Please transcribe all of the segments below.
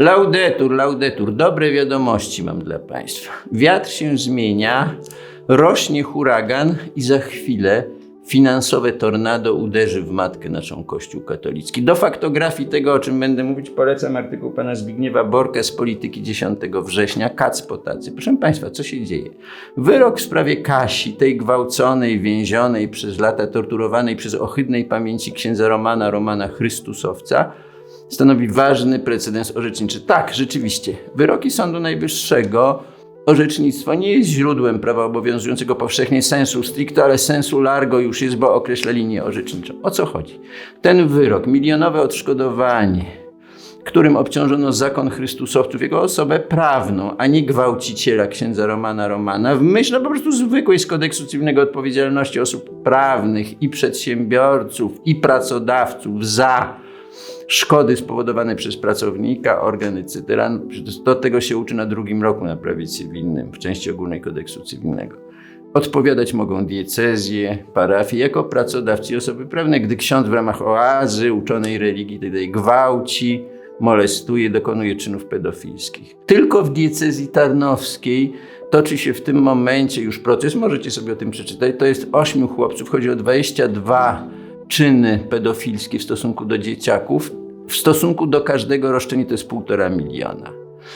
Laudetur, laudetur. Dobre wiadomości mam dla Państwa. Wiatr się zmienia, rośnie huragan i za chwilę finansowe tornado uderzy w matkę naszą Kościół katolicki. Do faktografii tego, o czym będę mówić, polecam artykuł pana Zbigniewa Borka z Polityki 10 września, Kac po tacy. Proszę Państwa, co się dzieje? Wyrok w sprawie Kasi, tej gwałconej, więzionej przez lata, torturowanej przez ohydnej pamięci księdza Romana, Romana Chrystusowca, stanowi ważny precedens orzeczniczy. Tak, rzeczywiście, wyroki Sądu Najwyższego Orzecznictwo nie jest źródłem prawa obowiązującego powszechnie sensu stricto, ale sensu largo już jest, bo określa linię orzeczniczą. O co chodzi? Ten wyrok, milionowe odszkodowanie, którym obciążono zakon Chrystusowców, jego osobę prawną, a nie gwałciciela księdza Romana Romana, w myśl no, po prostu zwykłej z kodeksu cywilnego odpowiedzialności osób prawnych i przedsiębiorców i pracodawców za szkody spowodowane przez pracownika, organ, etc. Do tego się uczy na drugim roku na prawie cywilnym w części ogólnej kodeksu cywilnego. Odpowiadać mogą diecezje, parafie jako pracodawcy i osoby prawne, gdy ksiądz w ramach oazy, uczonej religii itd. gwałci, molestuje, dokonuje czynów pedofilskich. Tylko w diecezji tarnowskiej toczy się w tym momencie już proces, możecie sobie o tym przeczytać, to jest ośmiu chłopców, chodzi o 22 czyny pedofilskie w stosunku do dzieciaków, w stosunku do każdego roszczenia to jest półtora miliona.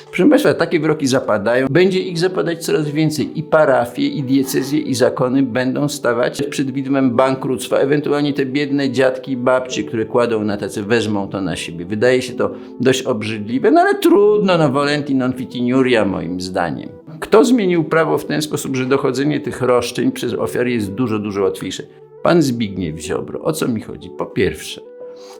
Proszę Państwa, takie wyroki zapadają, będzie ich zapadać coraz więcej. I parafie, i diecezje, i zakony będą stawać przed widmem bankructwa. Ewentualnie te biedne dziadki i babcie, które kładą na tacy, wezmą to na siebie. Wydaje się to dość obrzydliwe, no ale trudno, no volenti non fitiniuria moim zdaniem. Kto zmienił prawo w ten sposób, że dochodzenie tych roszczeń przez ofiary jest dużo, dużo łatwiejsze? Pan Zbigniew Ziobro. O co mi chodzi? Po pierwsze,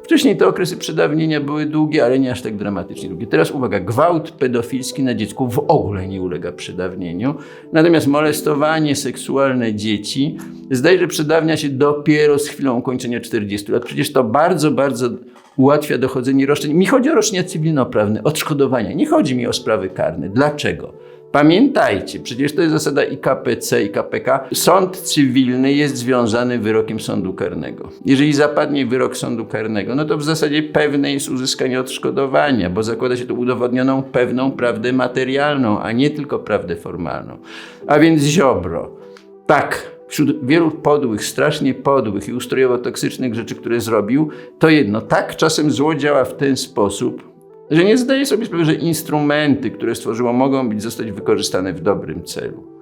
wcześniej te okresy przedawnienia były długie, ale nie aż tak dramatycznie długie. Teraz uwaga, gwałt pedofilski na dziecku w ogóle nie ulega przedawnieniu. Natomiast molestowanie seksualne dzieci zdaje, że przedawnia się dopiero z chwilą ukończenia 40 lat. Przecież to bardzo, bardzo ułatwia dochodzenie roszczeń. Mi chodzi o roszczenia cywilnoprawne, odszkodowania. Nie chodzi mi o sprawy karne. Dlaczego? Pamiętajcie, przecież to jest zasada i KPC, i KPK. Sąd cywilny jest związany wyrokiem sądu karnego. Jeżeli zapadnie wyrok sądu karnego, no to w zasadzie pewne jest uzyskanie odszkodowania, bo zakłada się tu udowodnioną pewną prawdę materialną, a nie tylko prawdę formalną. A więc Ziobro, tak, wśród wielu podłych, strasznie podłych i ustrojowo toksycznych rzeczy, które zrobił, to jedno, tak czasem zło działa w ten sposób, że nie zdaje sobie sprawy, że instrumenty, które stworzyło, mogą być zostać wykorzystane w dobrym celu.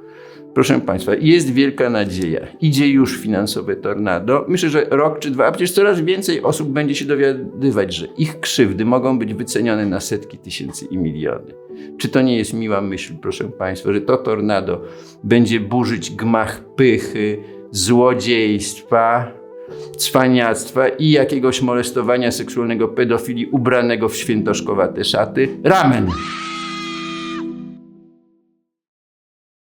Proszę Państwa, jest wielka nadzieja. Idzie już finansowe tornado. Myślę, że rok czy dwa, a przecież coraz więcej osób będzie się dowiadywać, że ich krzywdy mogą być wycenione na setki tysięcy i miliony. Czy to nie jest miła myśl, proszę Państwa, że to tornado będzie burzyć gmach pychy, złodziejstwa, cwaniactwa i jakiegoś molestowania seksualnego pedofili ubranego w świętoszkowate szaty. Ramen!